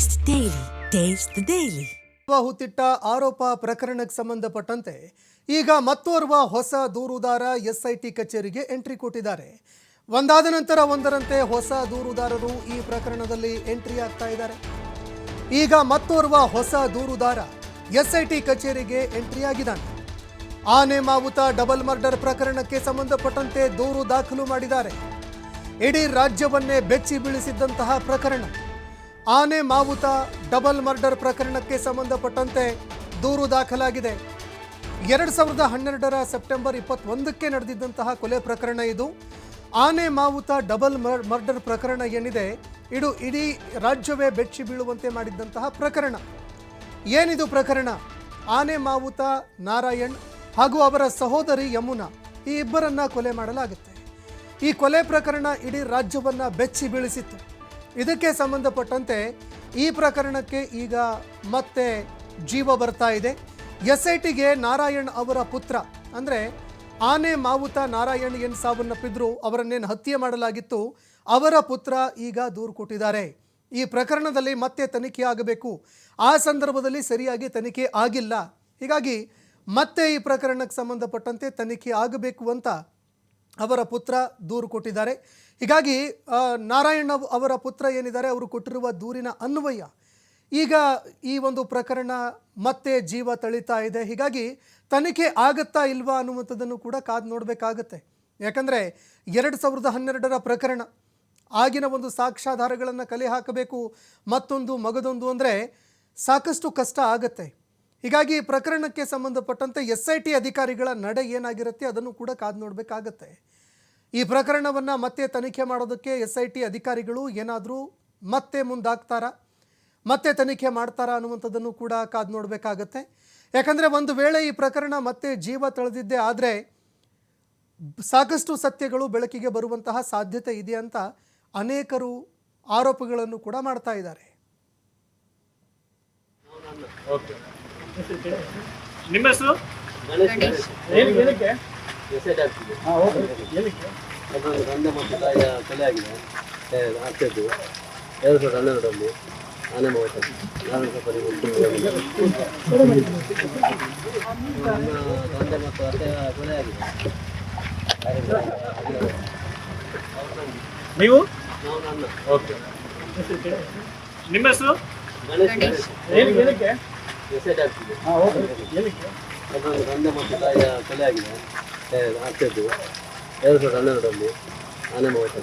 Taste daily taste daily ಬಹುತಿಟ್ಟ ಆರೋಪ ಪ್ರಕರಣಕ್ಕೆ ಸಂಬಂಧಪಟ್ಟಂತೆ ಈಗ ಮತ್ತೋರ್ವ ಹೊಸ ದೂರುದಾರ ಎಸ್ಐಟಿ ಕಚೇರಿಗೆ ಎಂಟ್ರಿ ಕೊಟ್ಟಿದ್ದಾರೆ. ಒಂದಾದ ನಂತರ ಒಂದರಂತೆ ಹೊಸ ದೂರುದಾರರು ಈ ಪ್ರಕರಣದಲ್ಲಿ ಎಂಟ್ರಿ ಆಗ್ತಾ ಇದ್ದಾರೆ. ಈಗ ಮತ್ತೋರ್ವ ಹೊಸ ದೂರುದಾರ ಎಸ್ಐಟಿ ಕಚೇರಿಗೆ ಎಂಟ್ರಿ ಆಗಿದ್ದಾನೆ. ಆನೆ ಮಾವುತ ಡಬಲ್ ಮರ್ಡರ್ ಪ್ರಕರಣಕ್ಕೆ ಸಂಬಂಧಪಟ್ಟಂತೆ ದೂರು ದಾಖಲು ಮಾಡಿದ್ದಾರೆ. ಇಡೀ ರಾಜ್ಯವನ್ನೇ ಬೆಚ್ಚಿ ಬೀಳಿಸಿದ್ದಂತಹ ಪ್ರಕರಣ. ಆನೆ ಮಾವುತ ಡಬಲ್ ಮರ್ಡರ್ ಪ್ರಕರಣಕ್ಕೆ ಸಂಬಂಧಪಟ್ಟಂತೆ ದೂರು ದಾಖಲಾಗಿದೆ. ಎರಡು ಸಾವಿರದ ಹನ್ನೆರಡರ ಸೆಪ್ಟೆಂಬರ್ ಇಪ್ಪತ್ತೊಂದಕ್ಕೆ ನಡೆದಿದ್ದಂತಹ ಕೊಲೆ ಪ್ರಕರಣ ಇದು. ಆನೆ ಮಾವುತ ಡಬಲ್ ಮರ್, ಮರ್ಡರ್ ಪ್ರಕರಣ ಏನಿದೆ, ಇದು ಇಡೀ ರಾಜ್ಯವೇ ಬೆಚ್ಚಿ ಬೀಳುವಂತೆ ಮಾಡಿದ್ದಂತಹ ಪ್ರಕರಣ. ಏನಿದು ಪ್ರಕರಣ? ಆನೆ ಮಾವುತ ನಾರಾಯಣ್ ಹಾಗೂ ಅವರ ಸಹೋದರಿ ಯಮುನಾ ಈ ಇಬ್ಬರನ್ನ ಕೊಲೆ ಮಾಡಲಾಗುತ್ತೆ. ಈ ಕೊಲೆ ಪ್ರಕರಣ ಇಡೀ ರಾಜ್ಯವನ್ನು ಬೆಚ್ಚಿ ಬೀಳಿಸಿತ್ತು. ಇದಕ್ಕೆ ಸಂಬಂಧಪಟ್ಟಂತೆ ಈ ಪ್ರಕರಣಕ್ಕೆ ಈಗ ಮತ್ತೆ ಜೀವ ಬರ್ತಾ ಇದೆ. ಎಸ್ ಐ ಟಿಗೆ ನಾರಾಯಣ್ ಅವರ ಪುತ್ರ, ಅಂದರೆ ಆನೆ ಮಾವುತ ನಾರಾಯಣ್ ಏನು ಸಾವನ್ನಪ್ಪಿದ್ರು, ಅವರನ್ನೇನು ಹತ್ಯೆ ಮಾಡಲಾಗಿತ್ತು, ಅವರ ಪುತ್ರ ಈಗ ದೂರು ಕೊಟ್ಟಿದ್ದಾರೆ. ಈ ಪ್ರಕರಣದಲ್ಲಿ ಮತ್ತೆ ತನಿಖೆ ಆಗಬೇಕು. ಆ ಸಂದರ್ಭದಲ್ಲಿ ಸರಿಯಾಗಿ ತನಿಖೆ ಆಗಿಲ್ಲ. ಹೀಗಾಗಿ ಮತ್ತೆ ಈ ಪ್ರಕರಣಕ್ಕೆ ಸಂಬಂಧಪಟ್ಟಂತೆ ತನಿಖೆ ಆಗಬೇಕು ಅಂತ ಅವರ ಪುತ್ರ ದೂರು ಕೊಟ್ಟಿದ್ದಾರೆ. ಹೀಗಾಗಿ ನಾರಾಯಣ ಅವರ ಪುತ್ರ ಏನಿದ್ದಾರೆ, ಅವರು ಕೊಟ್ಟಿರುವ ದೂರಿನ ಅನ್ವಯ. ಈಗ ಈ ಒಂದು ಪ್ರಕರಣ ಮತ್ತೆ ಜೀವ ತಳಿತಾ ಇದೆ. ಹೀಗಾಗಿ, ತನಿಖೆ ಆಗತ್ತಾ ಇಲ್ವಾ ಅನ್ನುವಂಥದ್ದನ್ನು ಕೂಡ ಕಾದು ನೋಡಬೇಕಾಗತ್ತೆ. ಯಾಕಂದರೆ, ಎರಡು ಸಾವಿರದ ಹನ್ನೆರಡರ ಪ್ರಕರಣ, ಆಗಿನ ಒಂದು ಸಾಕ್ಷ್ಯಾಧಾರಗಳನ್ನು ಕಲೆ ಹಾಕಬೇಕು ಮತ್ತೊಂದು ಮಗದೊಂದು ಅಂದರೆ ಸಾಕಷ್ಟು ಕಷ್ಟ ಆಗತ್ತೆ. ಹೀಗಾಗಿ ಪ್ರಕರಣಕ್ಕೆ ಸಂಬಂಧಪಟ್ಟಂತೆ ಎಸ್ ಐ ಟಿ ಅಧಿಕಾರಿಗಳ ನಡೆ ಏನಾಗಿರುತ್ತೆ ಅದನ್ನು ಕೂಡ ಕಾದು ನೋಡಬೇಕಾಗತ್ತೆ. ಈ ಪ್ರಕರಣವನ್ನು ಮತ್ತೆ ತನಿಖೆ ಮಾಡೋದಕ್ಕೆ ಎಸ್ ಐ ಟಿ ಅಧಿಕಾರಿಗಳು ಏನಾದರೂ ಮತ್ತೆ ಮುಂದಾಗ್ತಾರಾ? ಮತ್ತೆ ತನಿಖೆ ಮಾಡ್ತಾರಾ ಅನ್ನುವಂಥದ್ದನ್ನು ಕೂಡ ಕಾದು ನೋಡಬೇಕಾಗತ್ತೆ. ಯಾಕಂದರೆ ಒಂದು ವೇಳೆ ಈ ಪ್ರಕರಣ ಮತ್ತೆ ಜೀವ ತಳೆದಿದ್ದೆ ಆದರೆ ಸಾಕಷ್ಟು ಸತ್ಯಗಳು ಬೆಳಕಿಗೆ ಬರುವಂತಹ ಸಾಧ್ಯತೆ ಇದೆ ಅಂತ ಅನೇಕರು ಆರೋಪಗಳನ್ನು ಕೂಡ ಮಾಡ್ತಾ ಇದ್ದಾರೆ. ನಿಮ್ಮ ಹೆಸರು? ಅದೊಂದು ತಂದೆ ಮತ್ತು ತಾಯಿಯ ಕೊಲೆ ಆಗಿದೆ. ಆಗ್ತಿದ್ದು. ಎರಡು ಸಾವಿರದ ಹನ್ನೆರಡರಲ್ಲಿ ಆನೆ ನಾನು ತಂದೆ ಮತ್ತು ಅತ್ತೆಯ ಕೊಲೆ ಆಗಿದೆ ನೀವು? ನಾವು ನನ್ನ. ಓಕೆ. ನಿಮ್ಮ ಹೆಸರು? ಗಣೇಶ್ ಮೆಸೇಜ್ ಆಗ್ತಿದೆ ಅದೊಂದು ತಂದೆ ಮತ್ತು ತಾಯಿಯ ಕೊಲೆ ಆಗಿದೆ. ಆಗ್ತಿದ್ದು. ಎರಡು ಸಾವಿರದ ಹನ್ನೆರಡರಲ್ಲಿ ಆನೆ ಮಾವಟ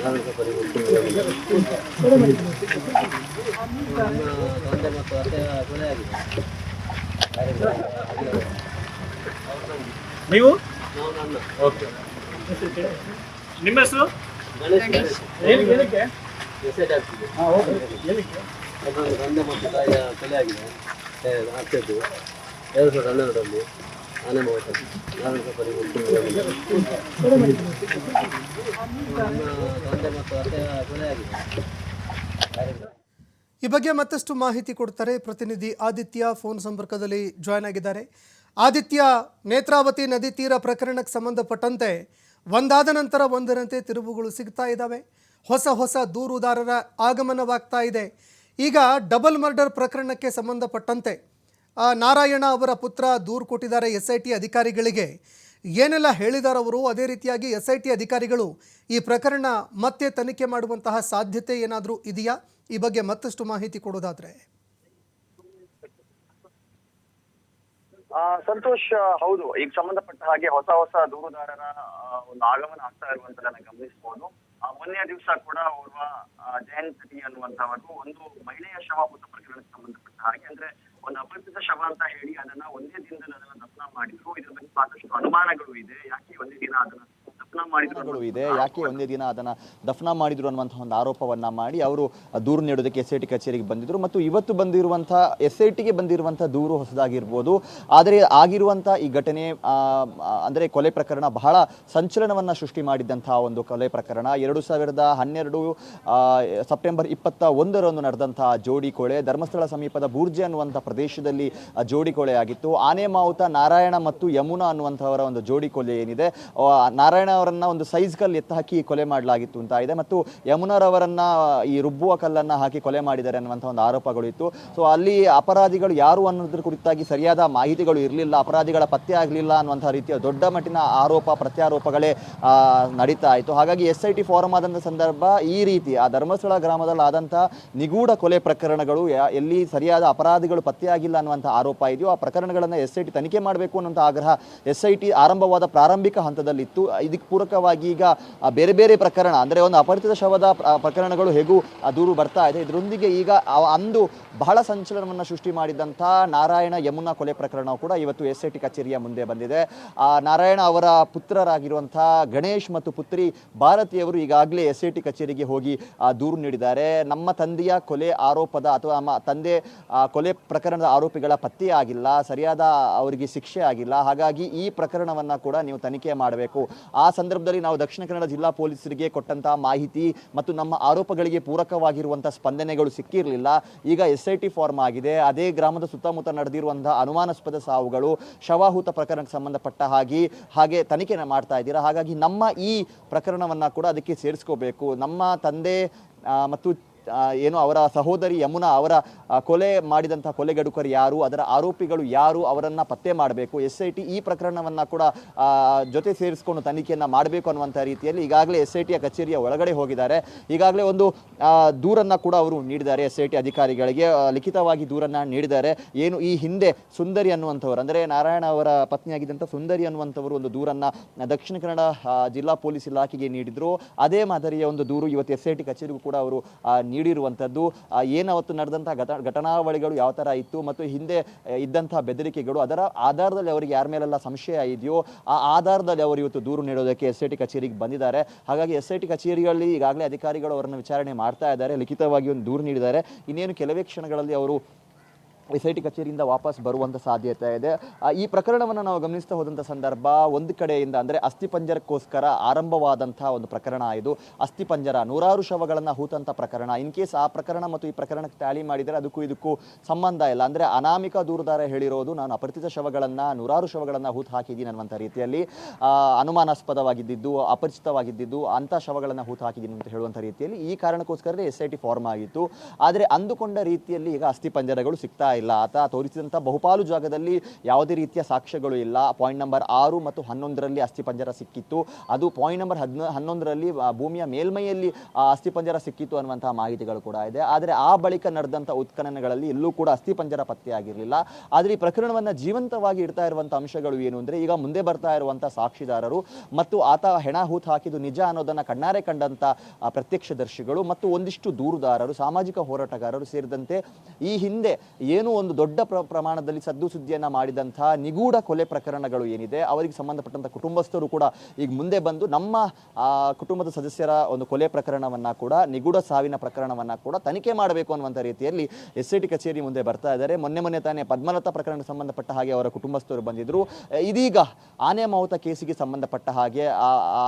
ನಾನು ಸ್ವಲ್ಪ ನನ್ನ ತಂದೆ ಮತ್ತು ಅತ್ತೆಯ ಕೊಲೆ ಆಗಿದೆ ನೀವು? ನಾವು ನನ್ನ. ಓಕೆ. ನಿಮ್ಮ ಹೆಸರು? ಗಣೇಶ್ ಮೆಸೇಜ್ ಆಗ್ತಿದೆ ತಂದೆ ಮತ್ತು ತಾಯಿಯ ಕೊಲೆ ಆಗಿದೆ. ಎರಡು ಸಾವಿರದ ಹನ್ನೆರಡರಲ್ಲಿ ಆನೆ ಮಾವಟ ಮತ್ತು ಅತ್ತೆಯ ಕೊಲೆ ಆಗಿದೆ. ಈ ಬಗ್ಗೆ ಮತ್ತಷ್ಟು ಮಾಹಿತಿ ಕೊಡ್ತಾರೆ ಪ್ರತಿನಿಧಿ ಆದಿತ್ಯ. ಫೋನ್ ಸಂಪರ್ಕದಲ್ಲಿ ಜಾಯ್ನ್ ಆಗಿದ್ದಾರೆ. ಆದಿತ್ಯ, ನೇತ್ರಾವತಿ ನದಿ ತೀರ ಪ್ರಕರಣಕ್ಕೆ ಸಂಬಂಧಪಟ್ಟಂತೆ ಒಂದಾದ ನಂತರ ಒಂದರಂತೆ ತಿರುವುಗಳು ಸಿಗ್ತಾ ಇದ್ದಾವೆ. ಹೊಸ ಹೊಸ ದೂರುದಾರರ ಆಗಮನವಾಗ್ತಾ ಇದೆ. ಈಗ ಡಬಲ್ ಮರ್ಡರ್ ಪ್ರಕರಣಕ್ಕೆ ಸಂಬಂಧಪಟ್ಟಂತೆ ನಾರಾಯಣ ಅವರ ಪುತ್ರ ದೂರು ಕೊಟ್ಟಿದ್ದಾರೆ ಎಸ್ ಐ ಟಿ ಅಧಿಕಾರಿಗಳಿಗೆ. ಏನೆಲ್ಲ ಹೇಳಿದಾರವರು ಅದೇ ರೀತಿಯಾಗಿ ಎಸ್ ಐ ಟಿ ಅಧಿಕಾರಿಗಳು ಈ ಪ್ರಕರಣ ಮತ್ತೆ ತನಿಖೆ ಮಾಡುವಂತಹ ಸಾಧ್ಯತೆ ಏನಾದರೂ ಇದೆಯಾ? ಈ ಬಗ್ಗೆ ಮತ್ತಷ್ಟು ಮಾಹಿತಿ ಕೊಡೋದಾದ್ರೆ. ಸಂತೋಷ್ ಹೌದು. ಈಗ ಸಂಬಂಧಪಟ್ಟ ಹಾಗೆ ಹೊಸ ಹೊಸ ದೂರುದಾರರ ಒಂದು ಆಗಮನ ಆಗ್ತಾ ಇರುವಂತದನ್ನ ಗಮನಿಸಬಹುದು. ಆ, ಮೊನ್ನೆಯ ದಿವಸ ಕೂಡ ಓರ್ವ ಜಯಂತಿ ಅನ್ನುವಂತವರು ಒಂದು ಮಹಿಳೆಯ ಶವ ಹುತ್ತ ಪ್ರಕರಣಕ್ಕೆ ಸಂಬಂಧಪಟ್ಟ ಹಾಗೆ ಅಂದ್ರೆ ಒಂದು ಅಪರಿಚಿತ ಶವ ಅಂತ ಹೇಳಿ ಅದನ್ನ ಒಂದೇ ದಿನದಲ್ಲಿ ಅದನ್ನ ದಫನ ಮಾಡಿದ್ರು ಇದ್ರ ಬಗ್ಗೆ ಸಾಕಷ್ಟು ಅನುಮಾನಗಳು ಇದೆ ಯಾಕೆ ಒಂದೇ ದಿನ ಅದನ್ನ ಮಾಡಿದ್ರು ಇದೆ, ಯಾಕೆ ಒಂದೇ ದಿನ ಅದನ್ನ ದಫನ ಮಾಡಿದ್ರು ಅನ್ನುವಂತಹ ಒಂದು ಆರೋಪವನ್ನ ಮಾಡಿ ಅವರು ದೂರು ನೀಡೋದಕ್ಕೆ ಎಸ್ ಐ ಕಚೇರಿಗೆ ಬಂದಿದ್ರು. ಮತ್ತು ಇವತ್ತು ಬಂದಿರುವಂತಹ ಎಸ್ ಐ ಟಿಗೆ ಬಂದಿರುವಂತಹ ದೂರು ಹೊಸದಾಗಿರ್ಬೋದು. ಆದರೆ ಆಗಿರುವಂತಹ ಈ ಘಟನೆ ಅಂದ್ರೆ ಕೊಲೆ ಪ್ರಕರಣ ಬಹಳ ಸಂಚಲನವನ್ನ ಸೃಷ್ಟಿ ಮಾಡಿದ್ದಂತಹ ಒಂದು ಕೊಲೆ ಪ್ರಕರಣ. ಎರಡು ಸಾವಿರದ ಹನ್ನೆರಡು ಸೆಪ್ಟೆಂಬರ್ ಇಪ್ಪತ್ತ ಒಂದರಂದು ನಡೆದಂತಹ ಜೋಡಿ ಕೊಳೆ ಧರ್ಮಸ್ಥಳ ಸಮೀಪದ ಬೂರ್ಜೆ ಅನ್ನುವಂಥ ಪ್ರದೇಶದಲ್ಲಿ ಜೋಡಿ ಕೊಳೆ ಆಗಿತ್ತು. ಆನೆ ಮಾವುತ ನಾರಾಯಣ ಮತ್ತು ಯಮುನಾ ಅನ್ನುವಂಥವರ ಒಂದು ಜೋಡಿ ಕೊಲೆ ಏನಿದೆ. ನಾರಾಯಣ ಅವರನ್ನ ಒಂದು ಸೈಜ್ ಕಲ್ಲು ಎತ್ತ ಹಾಕಿ ಕೊಲೆ ಮಾಡಲಾಗಿತ್ತು ಅಂತ ಇದೆ. ಮತ್ತು ಯಮುನಾರವರನ್ನ, ಈ ರುಬ್ಬುವ ಕಲ್ಲನ್ನ ಹಾಕಿ ಕೊಲೆ ಮಾಡಿದ್ದಾರೆ ಅನ್ನುವಂಥ ಒಂದು ಆರೋಪಗಳು ಇತ್ತು. ಸೊ ಅಲ್ಲಿ ಅಪರಾಧಿಗಳು ಯಾರು ಅನ್ನೋದ್ರ ಕುರಿತಾಗಿ ಸರಿಯಾದ ಮಾಹಿತಿಗಳು ಇರಲಿಲ್ಲ, ಅಪರಾಧಿಗಳ ಪತ್ತೆ ಆಗಲಿಲ್ಲ ಅನ್ನುವಂಥ ರೀತಿಯ ದೊಡ್ಡ ಮಟ್ಟಿನ ಆರೋಪ, ಪ್ರತ್ಯಾರೋಪಗಳೇ ನಡೀತಾ ಇತ್ತು. ಹಾಗಾಗಿ ಎಸ್ ಐ ಟಿ ಫಾರಂ ಆದಂಥ ಸಂದರ್ಭ ಈ ರೀತಿ, ಆ ಧರ್ಮಸ್ಥಳ ಗ್ರಾಮದಲ್ಲಿ ಆದಂಥ ನಿಗೂಢ ಕೊಲೆ ಪ್ರಕರಣಗಳು ಎಲ್ಲಿ ಸರಿಯಾದ ಅಪರಾಧಿಗಳು ಪತ್ತೆಯಾಗಿಲ್ಲ ಅನ್ನುವಂಥ ಆರೋಪ ಇದೆಯೋ, ಆ ಪ್ರಕರಣಗಳನ್ನು ಎಸ್ ಐ ಟಿ ತನಿಖೆ ಮಾಡಬೇಕು ಅನ್ನುವಂಥ ಆಗ್ರಹ ಎಸ್ ಐ ಟಿ ಆರಂಭವಾದ ಪ್ರಾರಂಭಿಕ ಹಂತದಲ್ಲಿತ್ತು. ಇದಕ್ಕೆ ಪೂರಕವಾಗಿ ಈಗ ಬೇರೆ ಬೇರೆ ಪ್ರಕರಣ, ಅಂದರೆ ಒಂದು ಅಪರಿಚಿತ ಶವದ ಪ್ರಕರಣಗಳು ಹೇಗೂ ದೂರು ಬರ್ತಾ ಇದೆ. ಇದರೊಂದಿಗೆ ಈಗ ಅಂದು ಬಹಳ ಸಂಚಲನವನ್ನು ಸೃಷ್ಟಿ ಮಾಡಿದಂಥ ನಾರಾಯಣ ಯಮುನಾ ಕೊಲೆ ಪ್ರಕರಣ ಕೂಡ ಇವತ್ತು ಎಸ್ ಐ ಟಿ ಕಚೇರಿಯ ಮುಂದೆ ಬಂದಿದೆ. ಆ, ನಾರಾಯಣ ಅವರ ಪುತ್ರರಾಗಿರುವಂಥ ಗಣೇಶ್ ಮತ್ತು ಪುತ್ರಿ ಭಾರತಿಯವರು ಈಗಾಗಲೇ ಎಸ್ ಐ ಟಿ ಕಚೇರಿಗೆ ಹೋಗಿ ದೂರು ನೀಡಿದ್ದಾರೆ. ನಮ್ಮ ತಂದೆಯ ಕೊಲೆ ಆರೋಪದ ಅಥವಾ ನಮ್ಮ ತಂದೆ ಕೊಲೆ ಪ್ರಕರಣದ ಆರೋಪಿಗಳ ಪತ್ತೆ ಆಗಿಲ್ಲ, ಸರಿಯಾದ ಅವರಿಗೆ ಶಿಕ್ಷೆ ಆಗಿಲ್ಲ. ಹಾಗಾಗಿ ಈ ಪ್ರಕರಣವನ್ನು ಕೂಡ ನೀವು ತನಿಖೆ ಮಾಡಬೇಕು. ಆ ಸಂದರ್ಭದಲ್ಲಿ ನಾವು ದಕ್ಷಿಣ ಕನ್ನಡ ಜಿಲ್ಲಾ ಪೊಲೀಸರಿಗೆ ಕೊಟ್ಟಂತಹ ಮಾಹಿತಿ ಮತ್ತು ನಮ್ಮ ಆರೋಪಗಳಿಗೆ ಪೂರಕವಾಗಿರುವಂತಹ ಸ್ಪಂದನೆಗಳು ಸಿಕ್ಕಿರಲಿಲ್ಲ. ಈಗ ಎಸ್ ಐ ಟಿ ಫಾರ್ಮ್ ಆಗಿದೆ. ಅದೇ ಗ್ರಾಮದ ಸುತ್ತಮುತ್ತ ನಡೆದಿರುವಂತಹ ಅನುಮಾನಾಸ್ಪದ ಸಾವುಗಳು, ಶವಾಹುತ ಪ್ರಕರಣಕ್ಕೆ ಸಂಬಂಧಪಟ್ಟ ಹಾಗೆ ಹಾಗೆ ತನಿಖೆನ ಮಾಡ್ತಾ ಇದ್ದೀರಾ? ಹಾಗಾಗಿ ನಮ್ಮ ಈ ಪ್ರಕರಣವನ್ನು ಕೂಡ ಅದಕ್ಕೆ ಸೇರಿಸ್ಕೋಬೇಕು. ನಮ್ಮ ತಂದೆ ಮತ್ತು ಏನು ಅವರ ಸಹೋದರಿ ಯಮುನಾ ಅವರ ಕೊಲೆ ಮಾಡಿದಂಥ ಕೊಲೆಗಡುಕರು ಯಾರು, ಅದರ ಆರೋಪಿಗಳು ಯಾರು, ಅವರನ್ನು ಪತ್ತೆ ಮಾಡಬೇಕು, ಎಸ್ ಐ ಟಿ ಈ ಪ್ರಕರಣವನ್ನು ಕೂಡ ಜೊತೆ ಸೇರಿಸಿಕೊಂಡು ತನಿಖೆಯನ್ನು ಮಾಡಬೇಕು ಅನ್ನುವಂಥ ರೀತಿಯಲ್ಲಿ ಈಗಾಗಲೇ ಎಸ್ ಐ ಟಿಯ ಕಚೇರಿಯ ಒಳಗಡೆ ಹೋಗಿದ್ದಾರೆ. ಈಗಾಗಲೇ ಒಂದು ದೂರನ್ನು ಕೂಡ ಅವರು ನೀಡಿದ್ದಾರೆ ಎಸ್ ಐ ಟಿ ಅಧಿಕಾರಿಗಳಿಗೆ. ಲಿಖಿತವಾಗಿ ದೂರನ್ನು ನೀಡಿದ್ದಾರೆ. ಏನು ಈ ಹಿಂದೆ ಸುಂದರಿ ಅನ್ನುವಂಥವರು, ಅಂದರೆ ನಾರಾಯಣ ಅವರ ಪತ್ನಿಯಾಗಿದ್ದಂಥ ಸುಂದರಿ ಅನ್ನುವಂಥವರು ಒಂದು ದೂರನ್ನು ದಕ್ಷಿಣ ಕನ್ನಡ ಜಿಲ್ಲಾ ಪೊಲೀಸ್ ಇಲಾಖೆಗೆ ನೀಡಿದ್ರು. ಅದೇ ಮಾದರಿಯ ಒಂದು ದೂರು ಇವತ್ತು ಎಸ್ ಐ ಟಿ ಕಚೇರಿಗೂ ಕೂಡ ಅವರು ನೀಡಿರುವಂಥದ್ದು. ಏನಾವತ್ತು ನಡೆದಂತಹ ಘಟನಾವಳಿಗಳು ಯಾವ ಥರ ಇತ್ತು ಮತ್ತು ಹಿಂದೆ ಇದ್ದಂತಹ ಬೆದರಿಕೆಗಳು, ಅದರ ಆಧಾರದಲ್ಲಿ ಅವರಿಗೆ ಯಾರ ಮೇಲೆಲ್ಲ ಸಂಶಯ ಇದೆಯೋ, ಆ ಆಧಾರದಲ್ಲಿ ಅವರು ಇವತ್ತು ದೂರು ನೀಡೋದಕ್ಕೆ ಎಸ್ ಐ ಟಿ ಕಚೇರಿಗೆ ಬಂದಿದ್ದಾರೆ. ಹಾಗಾಗಿ ಎಸ್ ಐ ಟಿ ಕಚೇರಿಯಲ್ಲಿ ಈಗಾಗಲೇ ಅಧಿಕಾರಿಗಳು ಅವರನ್ನು ವಿಚಾರಣೆ ಮಾಡ್ತಾ ಇದ್ದಾರೆ. ಲಿಖಿತವಾಗಿ ಒಂದು ದೂರು ನೀಡಿದ್ದಾರೆ. ಇನ್ನೇನು ಕೆಲವೇ ಕ್ಷಣಗಳಲ್ಲಿ ಅವರು ಎಸ್ ಐ ಟಿ ಕಚೇರಿಯಿಂದ ವಾಪಸ್ ಬರುವಂಥ ಸಾಧ್ಯತೆ ಇದೆ. ಈ ಪ್ರಕರಣವನ್ನು ನಾವು ಗಮನಿಸ್ತಾ ಹೋದಂಥ ಸಂದರ್ಭ ಒಂದು ಕಡೆಯಿಂದ ಅಂದರೆ ಅಸ್ಥಿಪಂಜರಕ್ಕೋಸ್ಕರ ಆರಂಭವಾದಂಥ ಒಂದು ಪ್ರಕರಣ ಇದು. ಅಸ್ಥಿಪಂಜರ ನೂರಾರು ಶವಗಳನ್ನು ಹೂತಂಥ ಪ್ರಕರಣ. ಇನ್ ಕೇಸ್ ಆ ಪ್ರಕರಣ ಮತ್ತು ಈ ಪ್ರಕರಣಕ್ಕೆ ಟ್ಯಾಲಿ ಮಾಡಿದರೆ ಅದಕ್ಕೂ ಇದಕ್ಕೂ ಸಂಬಂಧ ಇಲ್ಲ. ಅಂದರೆ ಅನಾಮಿಕ ದೂರದಾರ ಹೇಳಿರೋದು ನಾನು ಅಪರಿಚಿತ ಶವಗಳನ್ನು, ನೂರಾರು ಶವಗಳನ್ನು ಹೂತು ಹಾಕಿದ್ದೀನಿ ಅನ್ನುವಂಥ ರೀತಿಯಲ್ಲಿ ಅನುಮಾನಾಸ್ಪದವಾಗಿದ್ದು ಅಪರಿಚಿತವಾಗಿದ್ದು ಅಂಥ ಶವಗಳನ್ನು ಹೂತು ಹಾಕಿದ್ದೀನಿ ಅಂತ ಹೇಳುವಂಥ ರೀತಿಯಲ್ಲಿ ಈ ಕಾರಣಕ್ಕೋಸ್ಕರ ಎಸ್ ಐ ಟಿ ಫಾರ್ಮ್ ಆಗಿತ್ತು. ಆದರೆ ಅಂದುಕೊಂಡ ರೀತಿಯಲ್ಲಿ ಈಗ ಅಸ್ಥಿಪಂಜರಗಳು ಸಿಗ್ತಾ ಆತ ತೋರಿಸಿದಂಥ ಬಹುಪಾಲು ಜಾಗದಲ್ಲಿ ಯಾವುದೇ ರೀತಿಯ ಸಾಕ್ಷ್ಯಗಳು ಇಲ್ಲ. ಪಾಯಿಂಟ್ ನಂಬರ್ ಆರು ಮತ್ತು ಹನ್ನೊಂದರಲ್ಲಿ ಅಸ್ಥಿಪಂಜರ ಸಿಕ್ಕಿತ್ತು. ಅದು ಪಾಯಿಂಟ್ ನಂಬರ್ ಹದಿನ, ಹನ್ನೊಂದರಲ್ಲಿ ಭೂಮಿಯ ಮೇಲ್ಮೈಯಲ್ಲಿ ಅಸ್ಥಿಪಂಜರ ಸಿಕ್ಕಿತ್ತು ಅನ್ನುವಂತಹ ಮಾಹಿತಿಗಳು ಕೂಡ ಇದೆ. ಆದರೆ ಆ ಬಳಿಕ ನಡೆದಂಥ ಉತ್ಖನನಗಳಲ್ಲಿ ಎಲ್ಲೂ ಕೂಡ ಅಸ್ಥಿಪಂಜರ ಪತ್ತೆಯಾಗಿರಲಿಲ್ಲ. ಆದರೆ ಈ ಪ್ರಕರಣವನ್ನು ಜೀವಂತವಾಗಿ ಇಡ್ತಾ ಇರುವಂಥ ಅಂಶಗಳು ಏನು ಅಂದರೆ ಈಗ ಮುಂದೆ ಬರ್ತಾ ಇರುವಂಥ ಸಾಕ್ಷಿದಾರರು ಮತ್ತು ಆತ ಹೆಣ ಹೂತು ಹಾಕಿದ್ದು ನಿಜ ಅನ್ನೋದನ್ನು ಕಣ್ಣಾರೆ ಕಂಡಂಥ ಪ್ರತ್ಯಕ್ಷದರ್ಶಿಗಳು ಮತ್ತು ಒಂದಿಷ್ಟು ದೂರುದಾರರು, ಸಾಮಾಜಿಕ ಹೋರಾಟಗಾರರು ಸೇರಿದಂತೆ ಈ ಹಿಂದೆ ಏನು ಒಂದು ದೊಡ್ಡ ಪ್ರ- ಪ್ರಮಾಣದಲ್ಲಿ ಸದ್ದು ಸುದ್ದಿಯನ್ನು ಮಾಡಿದಂತಹ ನಿಗೂಢ ಕೊಲೆ ಪ್ರಕರಣಗಳು ಏನಿದೆ, ಅವರಿಗೆ ಸಂಬಂಧಪಟ್ಟಂಥ ಕುಟುಂಬಸ್ಥರು ಕೂಡ ಈಗ ಮುಂದೆ ಬಂದು ನಮ್ಮ ಕುಟುಂಬದ ಸದಸ್ಯರ ಒಂದು ಕೊಲೆ ಪ್ರಕರಣವನ್ನು ಕೂಡ, ನಿಗೂಢ ಸಾವಿನ ಪ್ರಕರಣವನ್ನು ಕೂಡ ತನಿಖೆ ಮಾಡಬೇಕು ಅನ್ನುವಂಥ ರೀತಿಯಲ್ಲಿ ಎಸ್ ಐ ಕಚೇರಿ ಮುಂದೆ ಬರ್ತಾ ಇದ್ದಾರೆ. ಮೊನ್ನೆ ಮೊನ್ನೆ ತಾನೇ ಪದ್ಮಲತಾ ಪ್ರಕರಣಕ್ಕೆ ಸಂಬಂಧಪಟ್ಟ ಹಾಗೆ ಅವರ ಕುಟುಂಬಸ್ಥರು ಬಂದಿದ್ದರು ಇದೀಗ ಆನೆ ಮಾವುತ ಕೇಸಿಗೆ ಸಂಬಂಧಪಟ್ಟ ಹಾಗೆ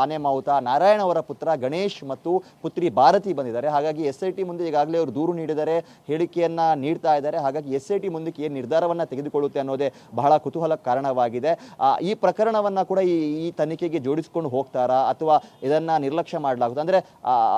ಆನೆ ಮಾವುತ ನಾರಾಯಣ ಅವರ ಪುತ್ರ ಗಣೇಶ್ ಮತ್ತು ಪುತ್ರಿ ಭಾರತಿ ಬಂದಿದ್ದಾರೆ. ಹಾಗಾಗಿ ಎಸ್ ಐ ಟಿ ಮುಂದೆ ಈಗಾಗಲೇ ಅವರು ದೂರು ನೀಡಿದ್ದಾರೆ ಹೇಳಿಕೆಯನ್ನ ನೀಡ್ತಾ ಇದ್ದಾರೆ. ಹಾಗಾಗಿ ಎಸ್ ಐ ಟಿ ಮುಂದಕ್ಕೆ ಏನು ನಿರ್ಧಾರವನ್ನು ತೆಗೆದುಕೊಳ್ಳುತ್ತೆ ಅನ್ನೋದೇ ಬಹಳ ಕುತೂಹಲ ಕಾರಣವಾಗಿದೆ. ಈ ಪ್ರಕರಣವನ್ನು ಕೂಡ ಈ ಈ ತನಿಖೆಗೆ ಜೋಡಿಸ್ಕೊಂಡು ಹೋಗ್ತಾರಾ ಅಥವಾ ಇದನ್ನು ನಿರ್ಲಕ್ಷ್ಯ ಮಾಡಲಾಗುತ್ತೆ? ಅಂದರೆ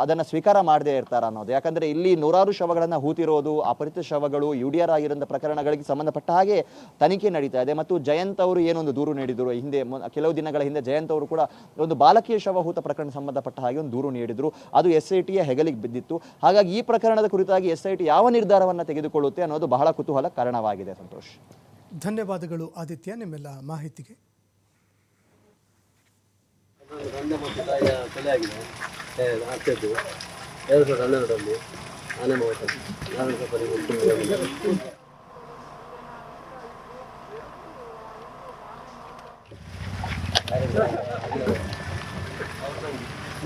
ಅದನ್ನು ಸ್ವೀಕಾರ ಮಾಡದೇ ಇರ್ತಾರಾ ಅನ್ನೋದು. ಯಾಕಂದರೆ ಇಲ್ಲಿ ನೂರಾರು ಶವಗಳನ್ನು ಹೂತಿರೋದು, ಅಪರಿಚಿತ ಶವಗಳು, ಯು ಡಿ ಆರ್ ಆಗಿರೋಂಥ ಪ್ರಕರಣಗಳಿಗೆ ಸಂಬಂಧಪಟ್ಟ ಹಾಗೆ ತನಿಖೆ ನಡೀತಾ ಇದೆ. ಮತ್ತು ಜಯಂತ್ ಅವರು ಏನೊಂದು ದೂರು ನೀಡಿದರು, ಹಿಂದೆ ಕೆಲವು ದಿನಗಳ ಹಿಂದೆ ಜಯಂತ್ ಅವರು ಕೂಡ ಒಂದು ಬಾಲಕಿಯ ಶವಹೂತ ಪ್ರಕರಣ ಸಂಬಂಧಪಟ್ಟ ಹಾಗೆ ಒಂದು ದೂರು ನೀಡಿದರು. ಅದು ಎಸ್ ಐ ಟಿಯ ಹೆಗಲಿಗೆ ಬಿದ್ದಿತ್ತು. ಹಾಗಾಗಿ ಈ ಪ್ರಕರಣದ ಕುರಿತಾಗಿ ಎಸ್ ಐ ಟಿ ಯಾವ ನಿರ್ಧಾರವನ್ನು ತೆಗೆದುಕೊಳ್ಳುತ್ತೆ ಅನ್ನೋದು ಬಹಳ ಕುತೂಹಲ ಕಾರಣವಾಗಿದೆ ಸಂತೋಷ್. ಧನ್ಯವಾದಗಳು ಆದಿತ್ಯ ನಿಮ್ಮೆಲ್ಲ ಮಾಹಿತಿಗೆ. ಅದೊಂದು ತಂದೆ ಮತ್ತು ತಾಯಿಯ ಕೊಲೆ ಆಗಿದೆ. ಏ, ಆಗ್ತಿದ್ದು ಎರಡು ಸಾವಿರದ ಹನ್ನೆರಡರಲ್ಲಿ ಆನೆ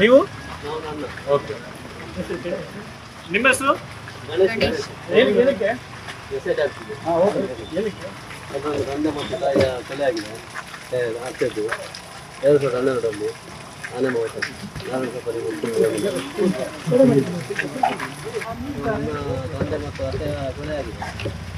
ನೀವು? ಓಕೆ. ನಿಮ್ಮ ಹೆಸರು? ಗಣೇಶ್ ತಂದೆ ಮತ್ತು ತಾಯಿಯ ಕೊಲೆ ಆಗಿದೆ ಎರಡು ಸಾವಿರದ ಹನ್ನೆರಡರಲ್ಲಿ ಆನೆ ಮಾವಟ ನಾನು ತಂದೆ ಮತ್ತು ಅತ್ತೆಯ ಕೊಲೆ ಆಗಿದೆ